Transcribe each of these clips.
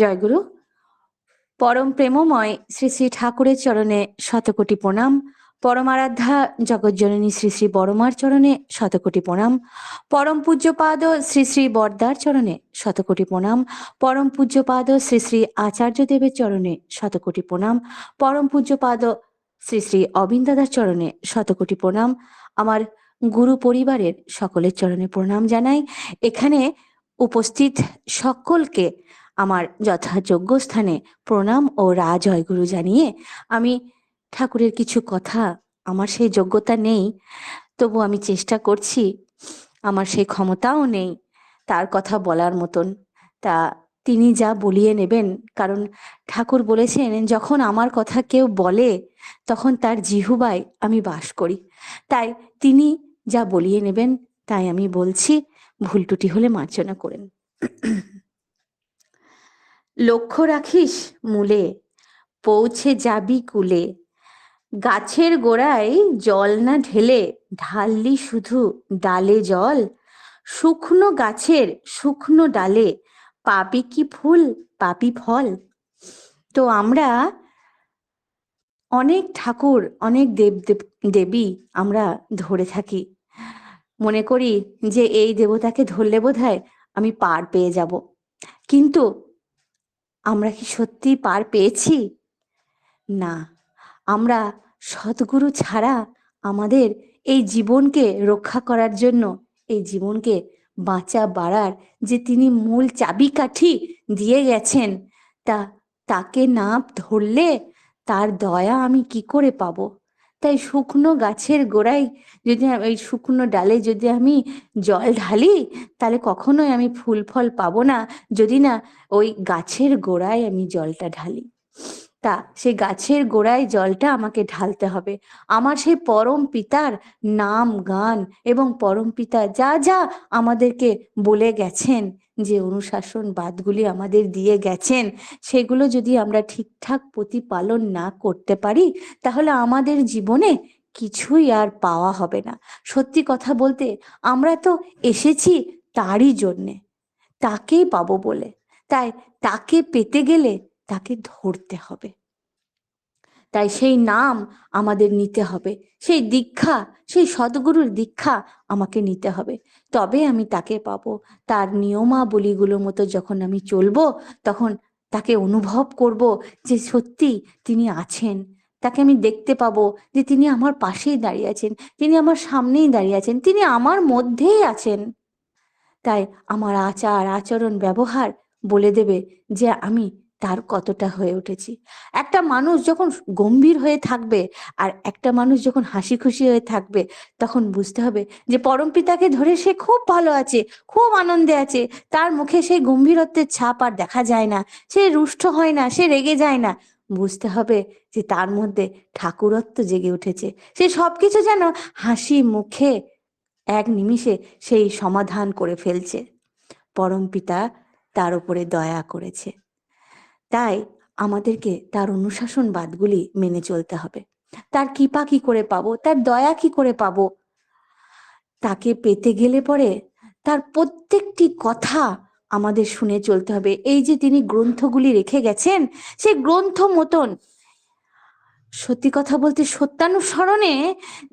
জয়গুরু পরম প্রেমময় শ্রী শ্রী ঠাকুরের চরণে শতকোটি প্রণাম। পরমারাধ্যা জগজ্জননী শ্রী শ্রী বড়মার চরণে শতকোটি প্রণাম। পরম পূজ্যপাদ শ্রী শ্রী বরদার চরণে শতকোটি প্রণাম। পরম পূজ্যপাদ শ্রী শ্রী আচার্য দেবের চরণে শতকোটি প্রণাম। পরম পূজ্যপাদ শ্রী শ্রী অবিন্দাদার চরণে শতকোটি প্রণাম। আমার গুরু পরিবারের সকলের চরণে প্রণাম জানাই। এখানে উপস্থিত সকলকে আমার যথাযোগ্য স্থানে প্রণাম ও রাজয়গুরু জানিয়ে আমি ঠাকুরের কিছু কথা, আমার সেই যোগ্যতা নেই, তবু আমি চেষ্টা করছি, আমার সেই ক্ষমতাও নেই, তার কথা বলার মতন। তা তিনি যা বলিয়ে নেবেন, কারণ ঠাকুর বলেছেন, যখন আমার কথা কেউ বলে, তখন তার জিহুবায় আমি বাস করি। তাই তিনি যা বলিয়ে নেবেন, তাই আমি বলছি, ভুল টুটি হলে মার্জনা করেন। লক্ষ্য রাখিস মূলে, পৌঁছে যাবি কুলে। গাছের গোড়ায় জল না ঢেলে ঢাললি শুধু ডালে জল। শুকনো গাছের শুকনো ডালে পাবি কি ফুল, পাবি ফল। তো আমরা অনেক ঠাকুর, অনেক দেব, দেবী আমরা ধরে থাকি। মনে করি যে এই দেবতাকে ধরলে বোধ আমি পার পেয়ে যাব। কিন্তু আমরা কি সত্যি পার পেয়েছি? না, আমরা সদ্গুরু ছাড়া আমাদের এই জীবনকে রক্ষা করার জন্য, এই জীবনকে বাঁচা বাড়ার যে তিনি মূল চাবিকাঠি দিয়ে গেছেন, তা, তাকে না ধরলে তার দয়া আমি কি করে পাবো? তাই শুকনো গাছের গোড়ায় যদি ওই শুকনো ডালে যদি আমি জল ঢালি, তাহলে কখনোই আমি ফুল ফল পাবো না যদি না ওই গাছের গোড়ায় আমি জলটা ঢালি। তা সেই গাছের গোড়ায় জলটা আমাকে ঢালতে হবে। আমার সেই পরম পিতার নাম গান এবং পরম পিতা যা যা আমাদেরকে বলে গেছেন যে অনুশাসন বাদগুলি আমাদের দিয়ে গেছেন, সেগুলো যদি আমরা ঠিকঠাক প্রতিপালন না করতে পারি, তাহলে আমাদের জীবনে কিছুই আর পাওয়া হবে না। সত্যি কথা বলতে আমরা তো এসেছি তারই জন্যে, তাকেই পাবো বলে। তাই তাকে পেতে গেলে তাকে ধরতে হবে। তাই সেই নাম আমাদের নিতে হবে। সেই দীক্ষা, সেই সদ্গুরুর দীক্ষা আমাকে নিতে হবে। তবে আমি তাকে পাব। তার নিয়মাবলীগুলোর মতো যখন আমি চলবো, তখন তাকে অনুভব করব যে সত্যি তিনি আছেন। তাকে আমি দেখতে পাবো যে তিনি আমার পাশেই দাঁড়িয়ে আছেন, তিনি আমার সামনেই দাঁড়িয়ে আছেন, তিনি আমার মধ্যেই আছেন। তাই আমার আচার, আচরণ, ব্যবহার বলে দেবে যে আমি তার কতটা হয়ে উঠেছি। একটা মানুষ যখন গম্ভীর হয়ে থাকবে আর একটা মানুষ যখন হাসি খুশি হয়ে থাকবে, তখন বুঝতে হবে যে পরম পিতাকে ধরে সে খুব ভালো আছে, খুব আনন্দে আছে। তার মুখে সেই গম্ভীরত্বের ছাপ আর দেখা যায় না, সে রুষ্ট হয় না, সে রেগে যায় না। বুঝতে হবে যে তার মধ্যে ঠাকুরত্ব জেগে উঠেছে। সে সবকিছু যেন হাসি মুখে এক নিমিষে সেই সমাধান করে ফেলছে। পরম পিতা তার উপরে দয়া করেছে। তাই আমাদেরকে তার অনুশাসন বাদগুলি মেনে চলতে হবে। তার কৃপা কি করে পাবো? তার দয়া কি করে পাবো? তাকে পেতে গেলে পরে তার প্রত্যেকটি কথা আমাদের শুনে চলতে হবে। এই যে তিনি গ্রন্থগুলি রেখে গেছেন, সে গ্রন্থ মতন। সত্যি কথা বলতে সত্যানুসরণে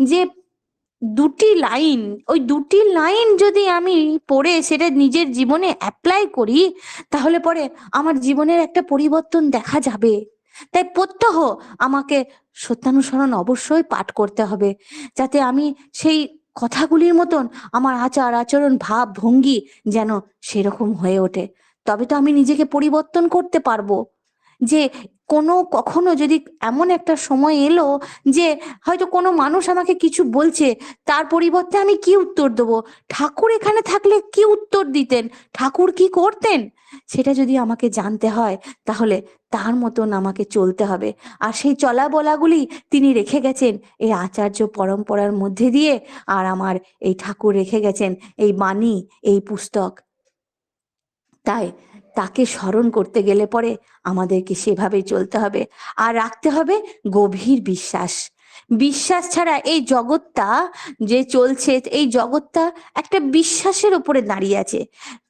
যে দুটি লাইন, ওই দুটি লাইন যদি আমি পড়ে সেটা নিজের জীবনে অ্যাপ্লাই করি, তাহলে পরে আমার জীবনের একটা পরিবর্তন দেখা যাবে। তাই প্রত্যহ আমাকে সত্যানুসরণ অবশ্যই পাঠ করতে হবে, যাতে আমি সেই কথাগুলির মতন আমার আচার, আচরণ, ভাব, ভঙ্গি যেন সেরকম হয়ে ওঠে। তবে তো আমি নিজেকে পরিবর্তন করতে পারব। যে কোনো কখনো যদি এমন একটা সময় এলো যে হয়তো কোনো মানুষ আমাকে কিছু বলছে, তার পরিবর্তে আমি কি উত্তর দেবো? ঠাকুর এখানে থাকলে কি উত্তর দিতেন? ঠাকুর কি করতেন? সেটা যদি আমাকে জানতে হয়, তাহলে তার মতন আমাকে চলতে হবে। আর সেই চলা বলাগুলি তিনি রেখে গেছেন এই আচার্য পরম্পরার মধ্যে দিয়ে, আর আমার এই ঠাকুর রেখে গেছেন এই বাণী, এই পুস্তক। তাই তাকে স্মরণ করতে গেলে পরে আমাদেরকে সেভাবেই চলতে হবে। আর রাখতে হবে গভীর বিশ্বাস। বিশ্বাস ছাড়া এই জগৎটা যে চলছে, এই জগৎটা একটা বিশ্বাসের উপরে দাঁড়িয়ে আছে।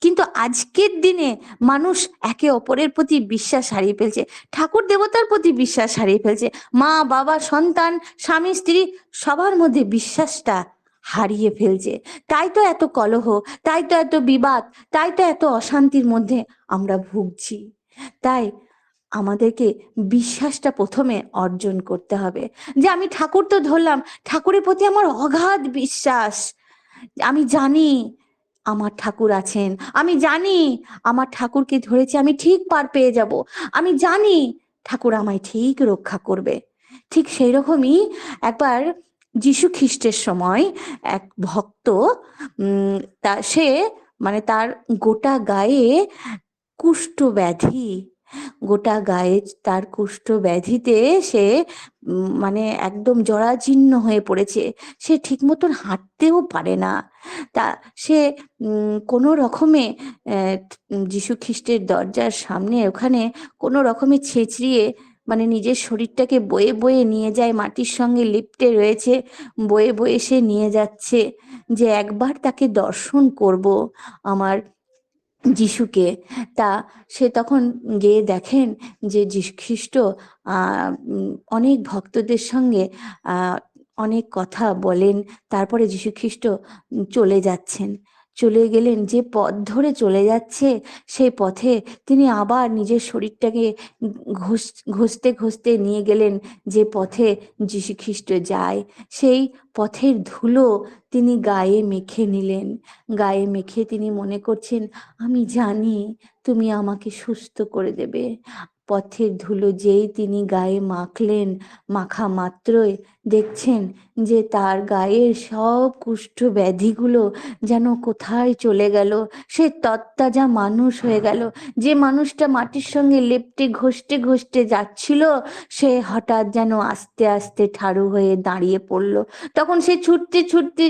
কিন্তু আজকের দিনে মানুষ একে অপরের প্রতি বিশ্বাস হারিয়ে ফেলছে। ঠাকুর দেবতার প্রতি বিশ্বাস হারিয়ে ফেলছে। মা, বাবা, সন্তান, স্বামী, স্ত্রী সবার মধ্যে বিশ্বাসটা হারিয়ে ফেলছে। তাই তো এত কলহ, তাই তো এত বিবাদ, তাই তো এত অশান্তির মধ্যে আমরা ভুগছি। তাই আমাদেরকে বিশ্বাসটা প্রথমে অর্জন করতে হবে। যে আমি ঠাকুর তো ধরলাম, ঠাকুরের প্রতি আমার অগাধ বিশ্বাস। আমি জানি আমার ঠাকুর আছেন, আমি জানি আমার ঠাকুরকে ধরেছি, আমি ঠিক পার পেয়ে যাব। আমি জানি ঠাকুর আমায় ঠিক রক্ষা করবে। ঠিক সেই রকমই একবার যিশু খ্রিস্টের সময় এক ভক্ত তা, সে মানে তার গোটা গায়ে কুষ্ঠ ব্যাধি গোটা গায়ে তার কুষ্ঠ ব্যাধিতে সে মানে একদম জরাজীর্ণ হয়ে পড়েছে। সে ঠিক মতন হাঁটতেও পারে না। তা, সে কোনো রকমে যীশু খ্রিস্টের দরজার সামনে ওখানে কোনো রকমে ছেঁচড়িয়ে মানে নিজের শরীরটাকে বয়ে বয়ে নিয়ে যায়, মাটির সঙ্গে লিপ্টে রয়েছে, বয়ে বয়ে সে নিয়ে যাচ্ছে যে একবার তাকে দর্শন করব আমার যিশুকে। তা সে তখন গিয়ে দেখেন যে খ্রিস্ট অনেক ভক্তদের সঙ্গে অনেক কথা বলেন, তারপরে যীশু খ্রিস্ট চলে যাচ্ছেন। চলে গেলেন। যে পথ ধরে চলে যাচ্ছে, সেই পথে তিনি আবার নিজের শরীরটাকে ঘষ, ঘষতে ঘষতে নিয়ে গেলেন। যে পথে যীশু খ্রিস্ট যায়, সেই পথের ধুলো তিনি গায়ে মেখে নিলেন। গায়ে মেখে তিনি মনে করছেন, আমি জানি তুমি আমাকে সুস্থ করে দেবে। পথের ধুলো যেই তিনি গায়ে মাখলেন মাখা মাত্রই দেখছেন যে তার গায়ের সব কুষ্ঠ ব্যাধিগুলো যেন কোথায় চলে গেল। সে তত্তাজা মানুষ হয়ে গেল। যে মানুষটা মাটির সঙ্গে লেপটে ঘষতে ঘষতে যাচ্ছিল, সে হঠাৎ যেন আস্তে আস্তে ঠাড়ু হয়ে দাঁড়িয়ে পড়ল। তখন সে ছুটতে ছুটতে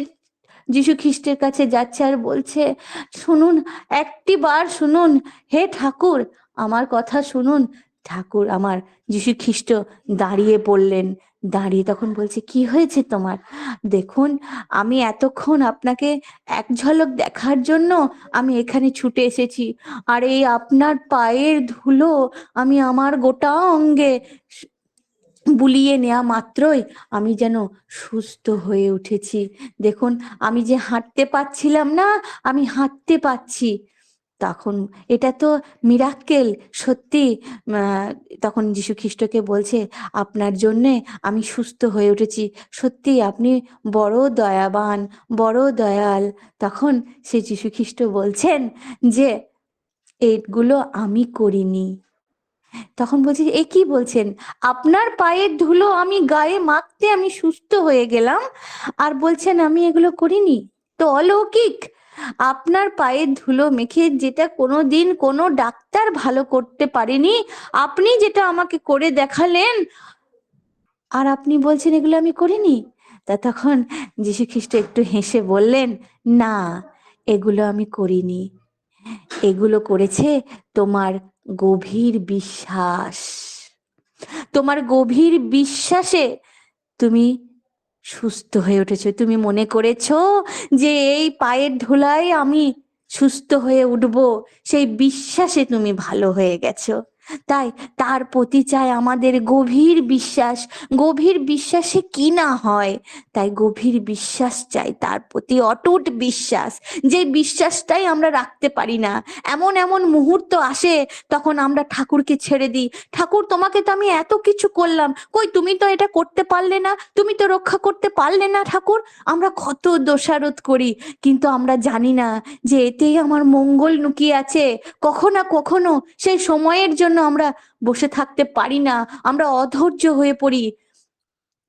যীশু খ্রিস্টের কাছে যাচ্ছে আর বলছে, শুনুন, একটি বার শুনুন। হে ঠাকুর, আমার কথা শুনুন। ঠাকুর আমার যীশু খ্রিস্ট দাঁড়িয়ে পড়লেন দাঁড়িয়ে তখন বলছে, কি হয়েছে তোমার? দেখুন, আমি এতক্ষণ আপনাকে এক ঝলক দেখার জন্য আমি এখানে ছুটে এসেছি। আর এই আপনার পায়ের ধুলো আমি আমার গোটা অঙ্গে বুলিয়ে নেওয়া মাত্রই আমি যেন সুস্থ হয়ে উঠেছি। দেখুন, আমি যে হাঁটতে পারছিলাম না, আমি হাঁটতে পাচ্ছি তখন, এটা তো মিরাক্কেল সত্যি তখন যীশু খ্রিস্টকে বলছে, আপনার জন্যে আমি সুস্থ হয়ে উঠেছি। সত্যি, আপনি বড় দয়াবান, বড় দয়াল। তখন সে যীশু খ্রিস্ট বলছেন যে, এগুলো আমি করিনি। তখন বলছি এ কি বলছেন? আপনার পায়ের ধুলো আমি গায়ে মাখতে আমি সুস্থ হয়ে গেলাম, আর বলছেন আমি এগুলো করিনি? তো অলৌকিক আপনার পায়ের ধুলো মেখে যেটা কোনো দিন কোনো ডাক্তার ভালো করতে পারেনি, আপনি যেটা আমাকে করে দেখালেন, আর আপনি বলছেন এগুলো আমি করিনি? তা তখন যীশু খ্রিস্ট একটু হেসে বললেন, না, এগুলো আমি করিনি। এগুলো করেছে তোমার গভীর বিশ্বাস। তোমার গভীর বিশ্বাসে তুমি সুস্থ হয়ে উঠেছো। তুমি মনে করেছ যে এই পায়ের ধুলায় আমি সুস্থ হয়ে উঠব? সেই বিশ্বাসে তুমি ভালো হয়ে গেছো। তাই তার প্রতি চাই আমাদের গভীর বিশ্বাস। গভীর বিশ্বাসে কি না হয়? তাই গভীর বিশ্বাস চাই তার প্রতি, অটুট বিশ্বাস। যে বিশ্বাসটাই আমরা রাখতে পারি না। এমন এমন মুহূর্ত আসে, তখন আমরা ঠাকুরকে ছেড়ে দিই। ঠাকুর, তোমাকে তো আমি এত কিছু করলাম। কই, তুমি তো এটা করতে পারলে না? তুমি তো রক্ষা করতে পারলে না ঠাকুর? আমরা কত দোষারোধ করি। কিন্তু আমরা জানি না যে এতেই আমার মঙ্গল লুকিয়ে আছে। কখনো কখনো সেই সময়ের জন্য আমরা বসে থাকতে পারি না। আমরা অধৈর্য হয়ে পড়ি।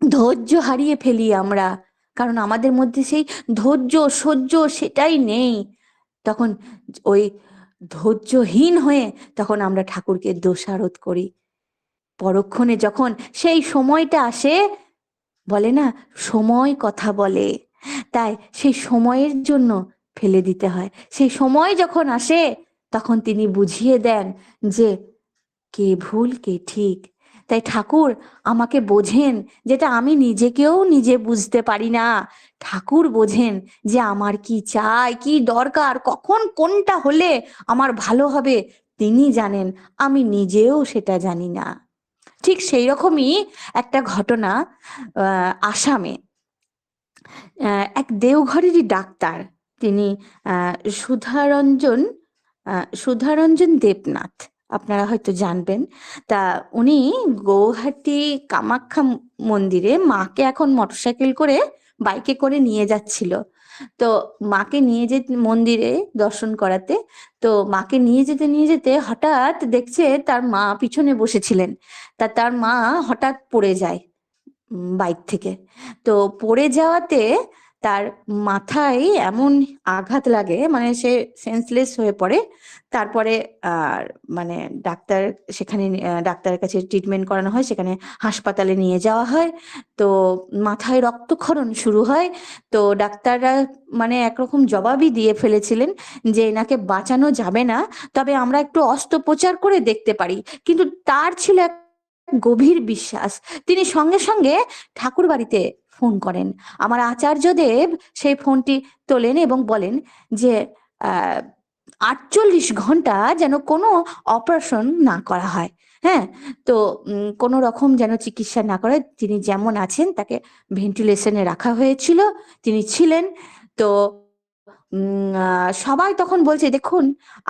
ধৈর্য হারিয়ে ফেলি আমরা। কারণ আমাদের মধ্যে সেই ধৈর্য, সহ্য সেটাই নেই। তখন ওই ধৈর্যহীন হয়ে তখন আমরা ঠাকুরকে দোষারোধ করি। পরক্ষণে যখন সেই সময়টা আসে, বলে না, সময় কথা বলে। তাই সেই সময়ের জন্য ফেলে দিতে হয়। সেই সময় যখন আসে, তখন তিনি বুঝিয়ে দেন যে কে ভুল, কে ঠিক? তাই ঠাকুর আমাকে বোঝেন যেটা আমি নিজেকেও নিজে বুঝতে পারি না। ঠাকুর বোঝেন যে আমার কি চাই, কি দরকার, কখন কোনটা হলে আমার ভালো হবে, তিনি জানেন, আমি নিজেও সেটা জানি না। ঠিক সেই রকমই একটা ঘটনা আসামে। এক দেওঘরেরই ডাক্তার, তিনি সুধারঞ্জন সুধারঞ্জন দেবনাথ। আপনারা হয়তো জানবেন। তা উনি গৌহাটি কামাখ্যা মন্দিরে মাকে এখন মোটরসাইকেল করে বাইকে করে নিয়ে যাচ্ছিল। তো মাকে নিয়ে যে মন্দিরে দর্শন করাতে, তো মাকে নিয়ে যেতে নিয়ে যেতে হঠাৎ দেখছে তার মা পিছনে বসেছিলেন। তা তার মা হঠাৎ পড়ে যায় বাইক থেকে। তো পড়ে যাওয়াতে তার মাথায় এমন আঘাত লাগে মানে সে সেন্সলেস হয়ে পড়ে। তারপরে, আর মানে ডাক্তার সেখানে, ডাক্তারের কাছে ট্রিটমেন্ট করানো হয়, সেখানে হাসপাতালে নিয়ে যাওয়া হয়। তো মাথায় রক্তক্ষরণ শুরু হয়। তো ডাক্তাররা মানে একরকম জবাবই দিয়ে ফেলেছিলেন যে, এনাকে বাঁচানো যাবে না। তবে আমরা একটু অস্ত্রোপচার করে দেখতে পারি। কিন্তু তার ছিল এক গভীর বিশ্বাস। তিনি সঙ্গে সঙ্গে ঠাকুর বাড়িতে ফোন করেন। আমার আচার্যদেব সেই ফোনটি তোলেন এবং বলেন যে আটচল্লিশ ঘণ্টা যেন কোনো অপারেশন না করা হয়। হ্যাঁ? তো কোনো রকম যেন চিকিৎসা না করে। তিনি যেমন আছেন, তাকে ভেন্টিলেশনে রাখা হয়েছিল। তিনি ছিলেন। তো সবাই তখন বলছে, দেখুন,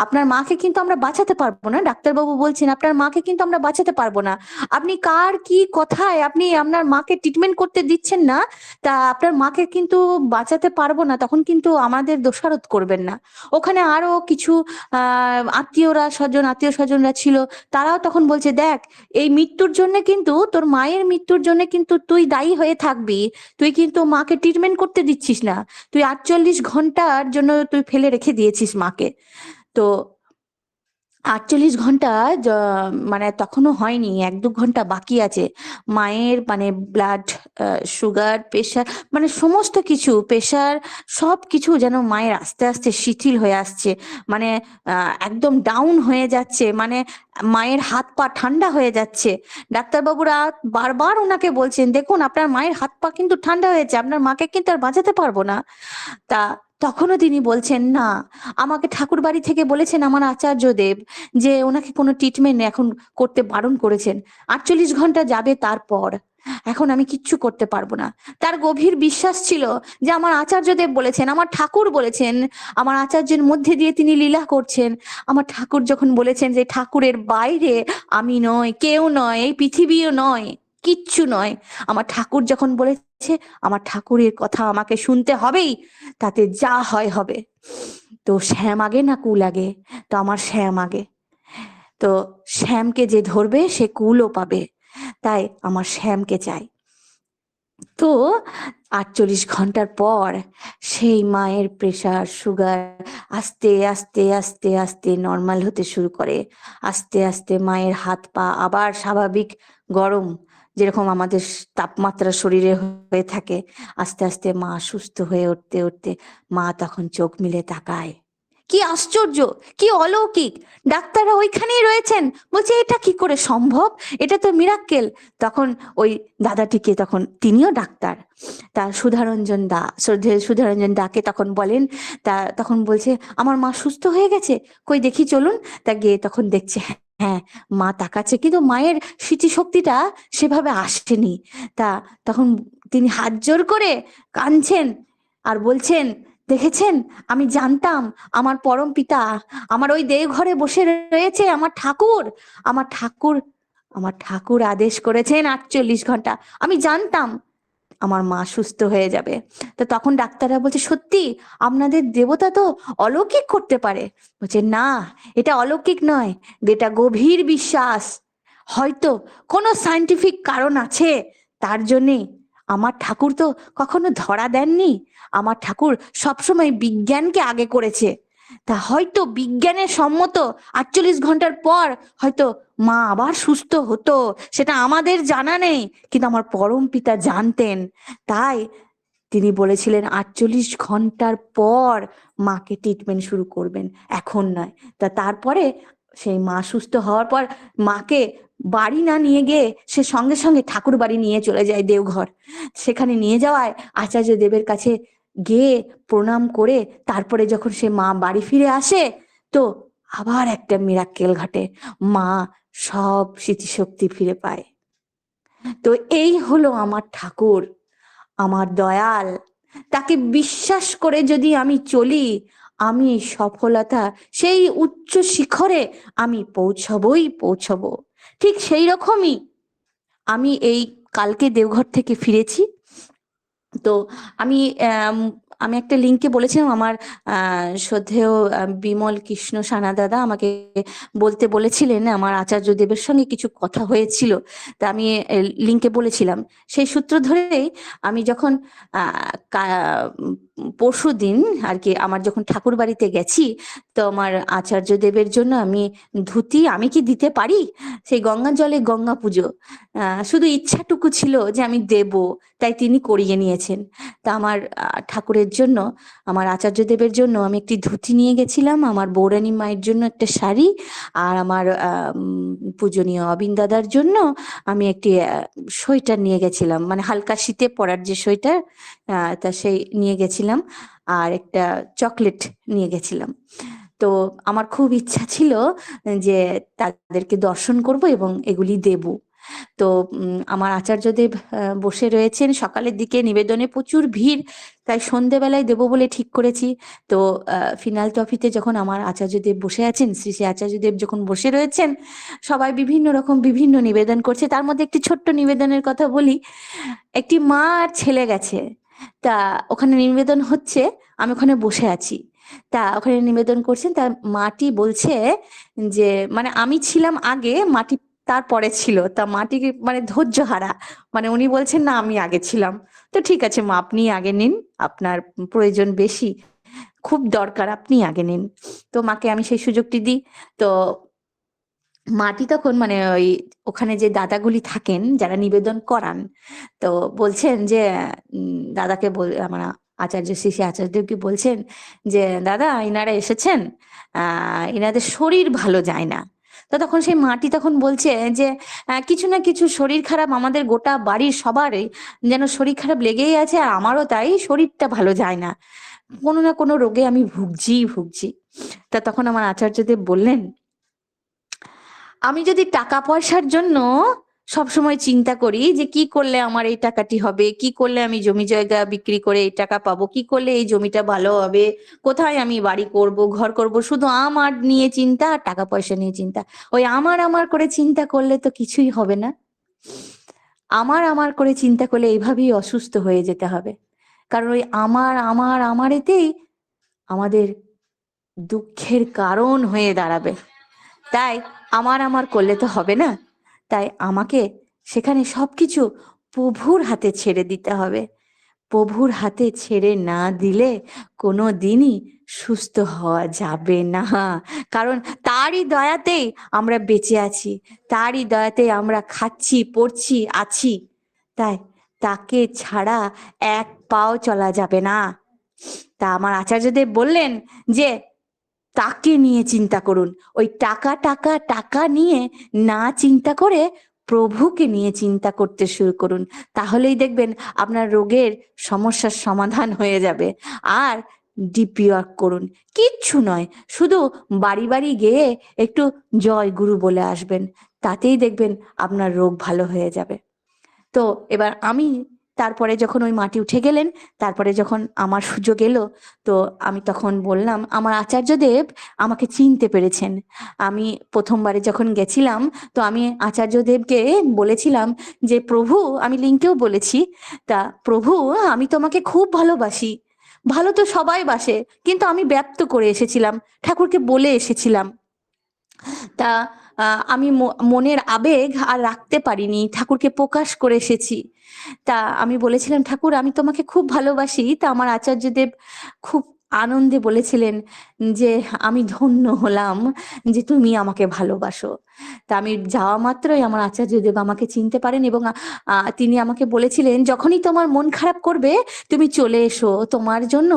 আপনার মাকে কিন্তু আমরা বাঁচাতে পারব না। ডাক্তারবাবু বলছেন, আপনার মাকে কিন্তু আমরা বাঁচাতে পারব না। আপনি কার কি কথায় আপনি আপনার মাকে ট্রিটমেন্ট করতে দিচ্ছেন না, তা আপনার মাকে কিন্তু বাঁচাতে পারব না, তখন কিন্তু আমাদের দোষারোপ করবেন না। ওখানে আরও কিছু আত্মীয়রা, স্বজন, আত্মীয় স্বজনরা ছিল, তারাও তখন বলছে, দেখ, এই মৃত্যুর জন্য কিন্তু, তোর মায়ের মৃত্যুর জন্য কিন্তু তুই দায়ী হয়ে থাকবি। তুই কিন্তু মাকে ট্রিটমেন্ট করতে দিচ্ছিস না। তুই আটচল্লিশ ঘণ্টার জন্য তুই ফেলে রেখে দিয়েছিস মাকে। তো আটচল্লিশ ঘণ্টা মানে তখনও হয়নি, এক দু ঘণ্টা বাকি আছে। মায়ের মানে ব্লাড সুগার প্রেশার মানে সমস্ত কিছু প্রেশার সব কিছু যেন মায়ের আস্তে আস্তে শিথিল হয়ে আসছে। মানে একদম ডাউন হয়ে যাচ্ছে। মানে মায়ের হাত পা ঠান্ডা হয়ে যাচ্ছে। ডাক্তারবাবুরা বারবার ওনাকে বলছেন, দেখুন, আপনার মায়ের হাত পা কিন্তু ঠান্ডা হয়েছে, আপনার মাকে কিন্তু আর বাঁচাতে পারব না। তা তখনও তিনি বলছেন, না, আমাকে ঠাকুর বাড়ি থেকে বলেছেন আমার আচার্য দেব যে ওনাকে কোনো ট্রিটমেন্ট এখন করতে বারণ করেছেন। আটচল্লিশ ঘণ্টা যাবে তারপর। এখন আমি কিচ্ছু করতে পারব না। তার গভীর বিশ্বাস ছিল যে আমার আচার্যদেব বলেছেন, আমার ঠাকুর বলেছেন, আমার আচার্যের মধ্যে দিয়ে তিনি লীলা করছেন। আমার ঠাকুর যখন বলেছেন যে ঠাকুরের বাইরে আমি নয় কেউ নয়, এই পৃথিবীও নয়। কিচ্ছু নয়। আমার ঠাকুর যখন বলেছে, আমার ঠাকুরের কথা আমাকে শুনতে হবেই, তাতে যা হয় হবে। তো শ্যাম আগে না কুল আগে? তো আমার শ্যাম আগে। তো শ্যামকে যে ধরবে, সে কুলও পাবে। তাই আমার শ্যামকে চাই। তো আটচল্লিশ ঘণ্টার পর সেই মায়ের প্রেশার, সুগার আস্তে আস্তে আস্তে আস্তে নর্মাল হতে শুরু করে। আস্তে আস্তে মায়ের হাত পা আবার স্বাভাবিক গরম। যেরকম আমাদের তাপমাত্রা শরীরে হয়ে থাকে, আস্তে আস্তে মা সুস্থ হয়ে উঠতে উঠতে মা তখন চোখ মিলে তাকায়। কি আশ্চর্য! কি অলৌকিক! ডাক্তাররা ওইখানেই রয়েছেন। বলছে, এটা কি করে সম্ভব? এটা তো মিরাক্কেল তখন ওই দাদাটিকে তখন, তিনিও ডাক্তার। তা সুধারঞ্জন দা সুধারঞ্জন দাকে তখন বলেন, তা তখন বলছে, আমার মা সুস্থ হয়ে গেছে। কই দেখি চলুন? তা গিয়ে তখন দেখছে হ্যাঁ মা তাকাচ্ছে। কিন্তু মায়ের স্মৃতিশক্তিটা সেভাবে আসেনি। তা তখন তিনি হাত জোর করে কাঁদছেন আর বলছেন, দেখেছেন? আমি জানতাম আমার পরম পিতা, আমার ওই দেওঘরে বসে রয়েছে আমার ঠাকুর। আমার ঠাকুর আমার ঠাকুর আদেশ করেছেন আটচল্লিশ ঘণ্টা। আমি জানতাম আমার মা সুস্থ হয়ে যাবে। তো তখন ডাক্তাররা বলছে, সত্যি? আপনাদের দেবতা তো অলৌকিক করতে পারে। বলছে, না, এটা অলৌকিক নয়, এটা গভীর বিশ্বাস। হয়তো কোনো সায়েন্টিফিক কারণ আছে, তার জন্যে আমার ঠাকুর তো কখনো ধরা দেননি। আমার ঠাকুর সবসময় বিজ্ঞানকে আগে করেছে। তা হয়তো বিজ্ঞানের সম্মত আটচল্লিশ ঘণ্টার পর হয়তো মা আবার সুস্থ হতো, সেটা আমাদের জানা নেই, কিন্তু আমার পরম পিতা জানতেন। তাই তিনি বলেছিলেন, আটচল্লিশ ঘণ্টার পর মাকে ট্রিটমেন্ট শুরু করবেন, এখন নয়। তা তারপরে সেই মা সুস্থ হওয়ার পর মাকে বাড়ি না নিয়ে গিয়ে সে সঙ্গে সঙ্গে ঠাকুর বাড়ি নিয়ে চলে যায় দেওঘর। সেখানে নিয়ে যাওয়ায় আচার্য দেবের কাছে গিয়ে প্রণাম করে তারপরে যখন সে মা বাড়ি ফিরে আসে, তো আবার একটা মিরাক্কেল ঘটে। মা সব স্মৃতিশক্তি ফিরে পায়। তো এই হলো আমার ঠাকুর, আমার দয়াল। তাকে বিশ্বাস করে যদি আমি চলি, আমি সফলতা, সেই উচ্চ শিখরে আমি পৌঁছবই পৌঁছবো। ঠিক সেই রকমই আমি এই কালকে দেওঘর থেকে ফিরেছি। তো আমি আম, একটা লিঙ্কে বলেছিলাম আমার শ্রদ্ধেয় বিমল কৃষ্ণ সানা দাদা আমাকে বলতে বলেছিলেন আমার আচার্য দেবের সঙ্গে কিছু কথা হয়েছিল তা আমি লিঙ্কে বলেছিলাম। সেই সূত্র ধরেই আমি যখন পরশু দিন আর কি আমার যখন ঠাকুর বাড়িতে গেছি তো আমার আচার্য দেবের জন্য আমি ধুতি আমি কি দিতে পারি? সেই গঙ্গা জলে গঙ্গা পুজো শুধু ইচ্ছাটুকু ছিল যে আমি দেব তাই তিনি করিয়ে নিয়েছেন। তা আমার ঠাকুরের জন্য, আমার আচার্য দেবের জন্য আমি একটি ধুতি নিয়ে গেছিলাম, আমার বৌরানী মায়ের জন্য একটা শাড়ি আর আমার পূজনীয় অবিন দাদার জন্য আমি একটি সোয়েটার নিয়ে গেছিলাম। মানে হালকা শীতে পরার যে সোয়েটার তা সেই নিয়ে গেছিলাম আর একটা চকলেট নিয়ে গেছিলাম। তো আমার খুব ইচ্ছা ছিল যে তাদেরকে দর্শন করব এবং এগুলি দেব। তো আমার আচার্যদেব বসে রয়েছেন। সকালের দিকে নিবেদনে প্রচুর ভিড়, তাই সন্ধেবেলায় দেবো বলে ঠিক করেছি। তো ফিনাল ট্রফিতে যখন আমার আচার্যদেব বসে আছেন, শ্রী শ্রী আচার্যদেব যখন বসে রয়েছেন, সবাই বিভিন্ন রকম বিভিন্ন নিবেদন করছে। তার মধ্যে একটি ছোট্ট নিবেদনের কথা বলি। একটি মা আর ছেলে গেছে। তা, ওখানে নিবেদন হচ্ছে, আমি ওখানে বসে আছি। তা, ওখানে নিবেদন করছেন, তার মাটি বলছে যে মানে আমি ছিলাম আগে মাটি তারপরে ছিল। তা মাটি মানে ধৈর্য হারা মানে উনি বলছেন, না, আমি আগে ছিলাম। তো ঠিক আছে, মা, আপনি আগে নিন, আপনার প্রয়োজন বেশি। খুব দরকার, আপনি আগে নিন। তো মাকে আমি সেই সুযোগটি দিই। তো মাটি তখন মানে ওই ওখানে যে দাদাগুলি থাকেন, যারা নিবেদন করান, তো বলছেন যে দাদাকে বল, আমার আচার্য শ্রী আচার্যদেবকে বলছেন যে, দাদা, ইনারা এসেছেন, আহ, ইনাদের শরীর ভালো যায় না। তো তখন সেই মাটি তখন বলছে যে কিছু না কিছু শরীর খারাপ আমাদের গোটা বাড়ির সবারই যেন শরীর খারাপ লেগেই আছে আর আমারও তাই শরীরটা ভালো যায় না। কোনো না কোনো রোগে আমি ভুগছি ভুগছি। তা তখন আমার আচার্যদেব বললেন, আমি যদি টাকা পয়সার জন্য সব সময় চিন্তা করি যে কি করলে আমার এই টাকাটি হবে? কি করলে আমি জমি জায়গা বিক্রি করে এই টাকা পাবো? কি করলে এই জমিটা ভালো হবে? কোথায় আমি বাড়ি করব, ঘর করব? শুধু আমার নিয়ে চিন্তা আর টাকা পয়সা নিয়ে চিন্তা। ওই আমার আমার করে চিন্তা করলে তো কিছুই হবে না। আমার আমার করে চিন্তা করলে এইভাবেই অসুস্থ হয়ে যেতে হবে। কারণ ওই আমার আমার আমার এতেই আমাদের দুঃখের কারণ হয়ে দাঁড়াবে। তাই আমার আমার করলে তো হবে না। তাই আমাকে সেখানে সবকিছু প্রভুর হাতে ছেড়ে দিতে হবে। প্রভুর হাতে ছেড়ে না দিলে কোনো দিনই সুস্থ হওয়া যাবে না। কারণ তারই দয়াতেই আমরা বেঁচে আছি, তারই দয়াতেই আমরা খাচ্ছি, পড়ছি, আছি। তাই তাকে ছাড়া এক পাও চলা যাবে না। তা আমার আচার্যদেব বললেন যে তাকে নিয়ে চিন্তা করুন। ওই টাকা টাকা টাকা নিয়ে না চিন্তা করে প্রভুকে নিয়ে চিন্তা করতে শুরু করুন। তাহলেই দেখবেন আপনার রোগের সমস্যার সমাধান হয়ে যাবে। আর ডিপি ওয়ার্ক করুন। কিচ্ছু নয়, শুধু বাড়ি বাড়ি গিয়ে একটু জয় গুরু বলে আসবেন। তাতেই দেখবেন আপনার রোগ ভালো হয়ে যাবে। তো এবার আমি তারপরে যখন ওই মাটি উঠে গেলেন, তারপরে যখন আমার সুযোগ এলো, তো আমি তখন বললাম, আমার আচার্যদেব আমাকে চিনতে পেরেছেন। আমি প্রথমবারে যখন গেছিলাম, তো আমি আচার্যদেবকে বলেছিলাম যে, প্রভু, আমি লিঙ্কেও বলেছি, তা প্রভু, আমি তোমাকে খুব ভালোবাসি। ভালো তো সবাই বাসে, কিন্তু আমি ব্যক্ত করে এসেছিলাম, ঠাকুরকে বলে এসেছিলাম। তা আমি মনের আবেগ আর রাখতে পারিনি, ঠাকুরকে প্রকাশ করে এসেছি। তা আমি বলেছিলাম, ঠাকুর, আমি তোমাকে খুব ভালোবাসি। তা আমার আচার্যদেব খুব আনন্দে বলেছিলেন যে, আমি ধন্য হলাম যে তুমি আমাকে ভালোবাসো। তা আমি যাওয়া মাত্রই আমার আচার্যদেব আমাকে চিনতে পারেন এবং তিনি আমাকে বলেছিলেন, যখনই তোমার মন খারাপ করবে, তুমি চলে এসো। তোমার জন্য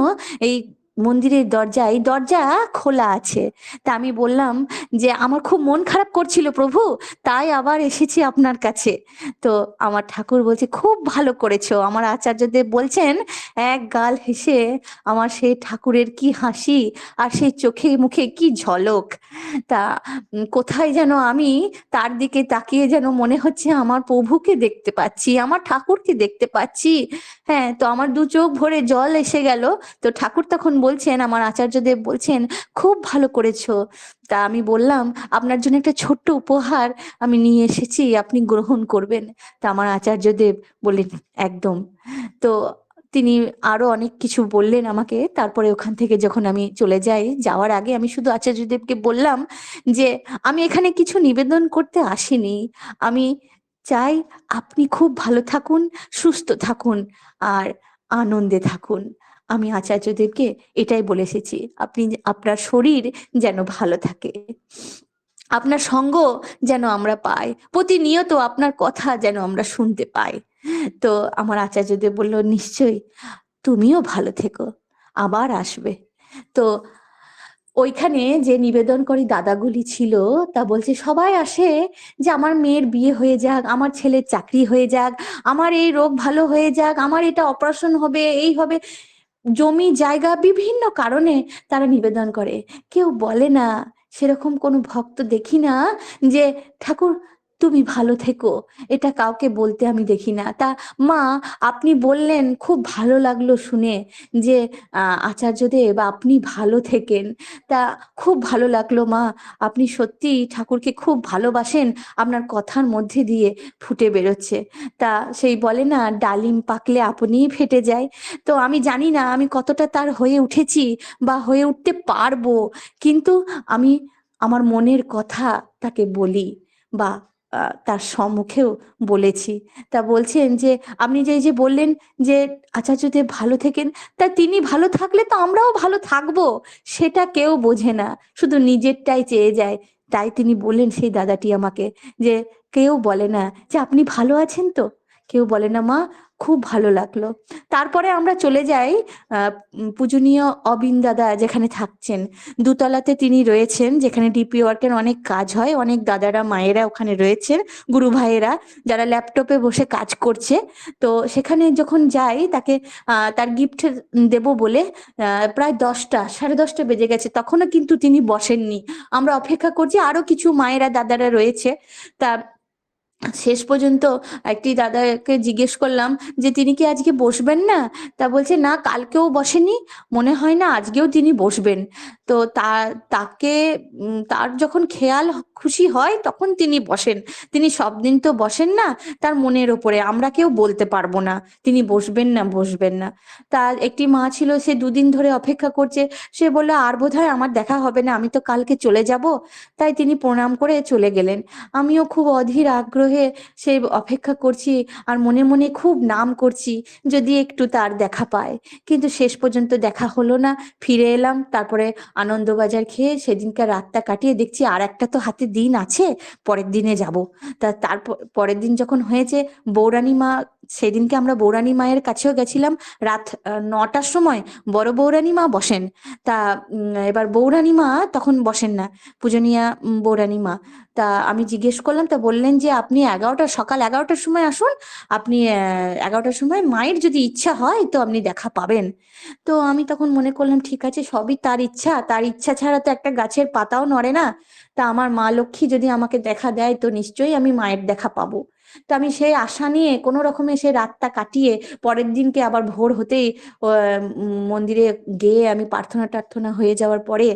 এই মন্দিরের দরজায় দরজা খোলা আছে। তা আমি বললাম যে, আমার খুব মন খারাপ করছিল প্রভু, তাই আবার এসেছি আপনার কাছে। তো আমার ঠাকুর বলছে, খুব ভালো করেছ। আমার আচার্যদেব বলছেন, এক গাল হেসে আমার সেই ঠাকুরের কি হাসি আর সেই চোখে মুখে কি ঝলক। তা কোথায় যেন আমি তার দিকে তাকিয়ে যেন মনে হচ্ছে আমার প্রভুকে দেখতে পাচ্ছি, আমার ঠাকুরকে দেখতে পাচ্ছি। হ্যাঁ তো আমার দু চোখ ভরে জল এসে গেল। তো ঠাকুর তখন বলছেন, আমার আচার্যদেব বলছেন, খুব ভালো করেছ। তা আমি বললাম, আপনার জন্য একটা ছোট্ট উপহার আমি নিয়ে এসেছি, আপনি গ্রহণ করবেন। তা আমার আচার্যদেব বললেন, একদম। তো তিনি আরও অনেক কিছু বললেন আমাকে। তারপরে ওখান থেকে যখন আমি চলে যাই, যাওয়ার আগে আমি শুধু আচার্যদেবকে বললাম যে, আমি এখানে কিছু নিবেদন করতে আসিনি। আমি চাই আপনি খুব ভালো থাকুন, সুস্থ থাকুন, আর আনন্দে থাকুন। আমি আচার্যদেবকে এটাই বলে এসেছি, আপনি আপনার শরীর যেন ভালো থাকে, আপনার সঙ্গ যেন আমরা পাই, প্রতিনিয়ত আপনার কথা যেন আমরা শুনতে পাই। তো আমার আচার্যদেব বলল, নিশ্চয়ই, তুমিও ভালো থেকো, আবার আসবে। তো ওইখানে যে নিবেদনকারী দাদাগুলি ছিল, তা বলছে, সবাই আসে যে আমার মেয়ের বিয়ে হয়ে যাক, আমার ছেলের চাকরি হয়ে যাক, আমার এই রোগ ভালো হয়ে যাক, আমার এটা অপারেশন হবে, এই হবে। জমি, জায়গা বিভিন্ন কারণে তারা নিবেদন করে। কেউ বলে না, সেরকম কোনো ভক্ত দেখি না যে, ঠাকুর তুমি ভালো থেকো। এটা কাউকে বলতে আমি দেখি না। তা মা, আপনি বললেন, খুব ভালো লাগল শুনে যে আচার্যদেব, আপনি ভালো থেকেন। তা খুব ভালো লাগল মা। আপনি সত্যি ঠাকুরকে খুব ভালোবাসেন। আপনার কথার মধ্যে দিয়ে ফুটে বেরোচ্ছে। তা সেই বলে না, ডালিম পাকলে আপনিই ফেটে যায়। তো আমি জানি না, আমি কতটা তার হয়ে উঠেছি বা হয়ে উঠতে পারব। কিন্তু আমি আমার মনের কথা তাকে বলি বা তার সম্মুখেও বলেছি। তা বলছেন যে, আপনি যে যে বললেন যে, আচার্যদেব ভালো থেকেন, তা তিনি ভালো থাকলে তো আমরাও ভালো থাকব, সেটা কেউ বোঝে না, শুধু নিজেরটাই চেয়ে যায়। তাই তিনি বললেন, সেই দাদাটি আমাকে যে, কেউ বলে না যে, আপনি ভালো আছেন তো? কেউ বলে না মা খুব ভালো লাগল। তারপরে আমরা চলে যাই পূজনীয় অবিন দাদা যেখানে থাকছেন। দুতলাতে তিনি রয়েছেন, যেখানে ডিপি ওয়ার্কের অনেক কাজ হয়। অনেক দাদারা, মায়েরা ওখানে রয়েছেন, গুরু ভাইয়েরা যারা ল্যাপটপে বসে কাজ করছে। তো সেখানে যখন যাই, তাকে তার গিফট দেব বলে প্রায় দশটা, সাড়ে দশটা বেজে গেছে। তখনও কিন্তু তিনি বসেননি। আমরা অপেক্ষা করছি, আরও কিছু মায়েরা, দাদারা রয়েছে। তা শেষ পর্যন্ত একটি দাদাকে জিজ্ঞেস করলাম যে, তিনি কি আজকে বসবেন না? তা বলছে, না, কালকেও বসেনি। মনে হয় না আজকেও তিনি বসবেন। তো তা, তাকে তার যখন খেয়াল খুশি হয়, তখন তিনি বসেন। তিনি সব দিন তো বসেন না, তার মনের ওপরে। আমরা কেউ বলতে পারব না, তিনি বসবেন না বসবেন না। তার একটি মা ছিল, সে দুদিন ধরে অপেক্ষা করছে। সে বলল, আর বোধহয় আমার দেখা হবে না, আমি তো কালকে চলে যাব। তাই তিনি প্রণাম করে চলে গেলেন। আমিও খুব অধীর আগ্রহে সেই অপেক্ষা করছি আর মনে মনে খুব নাম করছি যদি একটু তার দেখা পায়। কিন্তু শেষ পর্যন্ত দেখা হলো না, ফিরে এলাম, তারপরে আনন্দবাজার খেয়ে সেদিনকার রাতটা কাটিয়ে দেখছি আর একটা তো হাতে দিন আছে, পরের দিনে যাব। তা তারপর পরের দিন যখন হয়েছে, বৌরানী মা, সেদিনকে আমরা বৌরানী মায়ের কাছেও গেছিলাম, রাত নটার সময় বড় বৌরানী মা বসেন। তা এবার বৌরানী মা তখন বসেন না, পূজনীয়া বৌরানী মা। তা আমি জিজ্ঞেস করলাম, তা বললেন যে আপনি এগারোটা সকাল এগারোটার সময় আসুন। আপনি এগারোটার সময় মায়ের যদি ইচ্ছা হয় তো আপনি দেখা পাবেন। তো আমি তখন মনে করলাম, ঠিক আছে, সবই তার ইচ্ছা। তার ইচ্ছা ছাড়া তো একটা গাছের পাতাও নড়ে না। তা আমার মা লক্ষ্মী যদি আমাকে দেখা দেয় তো নিশ্চয়ই আমি মায়ের দেখা পাবো। তো আমি সেই আশা নিয়ে কোনো রকমে সেই রাতটা কাটিয়ে পরের দিনকে আবার ভোর হতেই মন্দিরে গিয়ে আমি প্রার্থনা টার্থনা হয়ে যাওয়ার পরে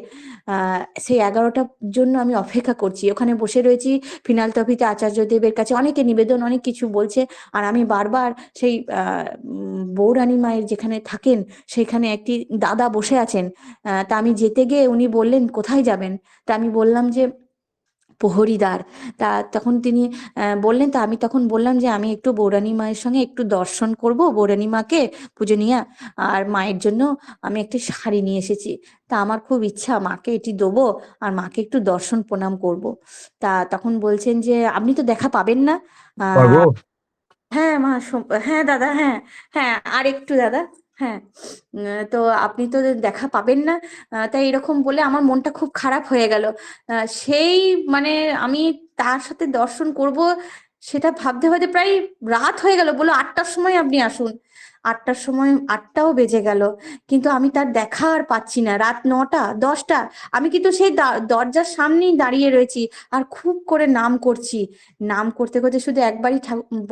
সেই এগারোটার জন্য আমি অপেক্ষা করছি। ওখানে বসে রয়েছি ফিনাল তফিতে আচার্যদেবের কাছে। অনেকে নিবেদন, অনেক কিছু বলছে। আর আমি বারবার সেই বৌরানী মায়ের যেখানে থাকেন, সেখানে একটি দাদা বসে আছেন। তা আমি যেতে গিয়ে উনি বললেন, কোথায় যাবেন? তা আমি বললাম যে প্রহরীদার। তা তখন তিনি বললেন তা আমি তখন বললাম যে আমি একটু বৌরানী মায়ের সঙ্গে একটু দর্শন করব বৌরানী মাকে পূজনীয়া আর মায়ের জন্য আমি একটি শাড়ি নিয়ে এসেছি। তা আমার খুব ইচ্ছা মাকে এটি দেবো আর মাকে একটু দর্শন প্রণাম করব। তা তখন বলছেন যে আপনি তো দেখা পাবেন না। আহ, হ্যাঁ মা হ্যাঁ দাদা হ্যাঁ হ্যাঁ আর একটু দাদা। হ্যাঁ তো আপনি তো দেখা পাবেন না। তাই এরকম বলে আমার মনটা খুব খারাপ হয়ে গেল। সেই মানে আমি তার সাথে দর্শন করব, সেটা ভাবতে ভাবতে প্রায় রাত হয়ে গেল। বলো আটটার সময় আপনি আসুন। আটটার সময় আটটাও বেজে গেল। কিন্তু আমি তার দেখা আর পাচ্ছি না। রাত নটা, দশটা। আমি কিন্তু সেই দরজার সামনেই দাঁড়িয়ে রয়েছি আর খুব করে নাম করছি। নাম করতে করতে শুধু একবারই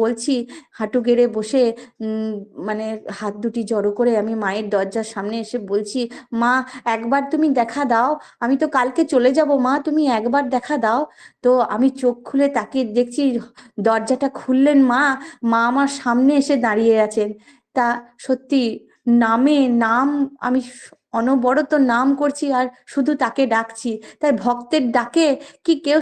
বলছি, হাঁটু গেড়ে বসে মানে হাত দুটি জড়ো করে আমি মায়ের দরজার সামনে এসে বলছি, মা, একবার তুমি দেখা দাও। আমি তো কালকে চলে যাব, মা, তুমি একবার দেখা দাও। তো আমি চোখ খুলে তাকিয়ে দেখছি, দরজাটা খুললেন মা। মা আমার সামনে এসে দাঁড়িয়ে আছেন। তা সত্যি নামে নাম আমি অনবরত নাম করছি আর শুধু তাকে ডাকছি। তাই ভক্তের ডাকে কি কেউ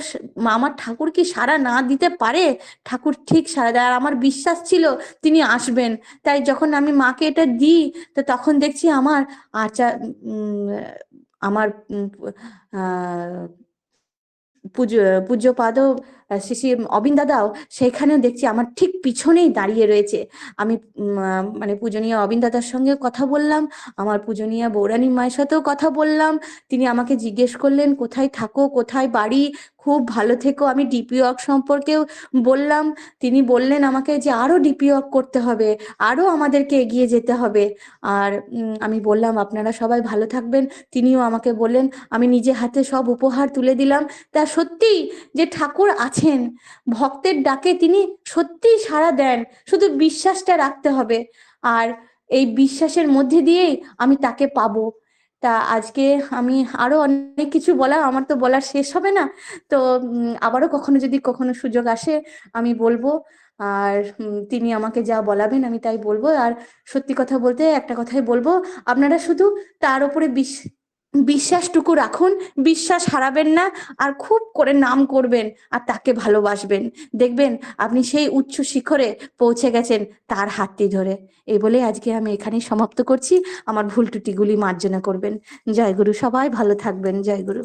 আমার ঠাকুর কি সাড়া না দিতে পারে? ঠাকুর ঠিক সাড়া দেয়। আর আমার বিশ্বাস ছিল তিনি আসবেন। তাই যখন আমি মাকে এটা দিই, তো তখন দেখছি আমার আচা আমার পুজো পূজ্যপাদ শ্রী অবিন দাদাও সেখানেও দেখছি আমার ঠিক পিছনেই দাঁড়িয়ে রয়েছে। আমি মানে পূজনীয় অবিন দাদার সঙ্গেও কথা বললাম, আমার পূজনীয় বৌরানী মায়ের সাথেও কথা বললাম, তিনি আমাকে জিজ্ঞেস করলেন, কোথায় থাকো? কোথায় বাড়ি? খুব ভালো থেকো। আমি ডিপি ওয়ার্ক সম্পর্কেও বললাম, তিনি বললেন আমাকে যে আরও ডিপি ওয়ার্ক করতে হবে, আরও আমাদেরকে এগিয়ে যেতে হবে। আর আমি বললাম, আপনারা সবাই ভালো থাকবেন। তিনিও আমাকে বললেন, আমি নিজে হাতে সব উপহার তুলে দিলাম। তা সত্যি যে ঠাকুর আছেন ভক্তের ডাকে তিনি সত্যিই সাড়া দেন, শুধু বিশ্বাসটা রাখতে হবে। আর এই বিশ্বাসের মধ্যে দিয়েই আমি তাকে পাবো। তা আজকে আমি আরও অনেক কিছু বলা আমার তো বলার শেষ হবে না। তো আবারও কখনো যদি কখনো সুযোগ আসে, আমি বলব। আর তিনি আমাকে যা বলাবেন আমি তাই বলব। আর সত্যি কথা বলতে একটা কথাই বলব, আপনারা শুধু তার উপরে বিশ বিশ্বাসটুকু রাখুন, বিশ্বাস হারাবেন না আর খুব করে নাম করবেন আর তাকে ভালোবাসবেন। দেখবেন আপনি সেই উচ্চ শিখরে পৌঁছে গেছেন তার হাতটি ধরে। এই বলে আজকে আমি এখানেই সমাপ্ত করছি। আমার ভুল ত্রুটিগুলি মার্জনা করবেন। জয় গুরু সবাই, ভালো থাকবেন। জয় গুরু।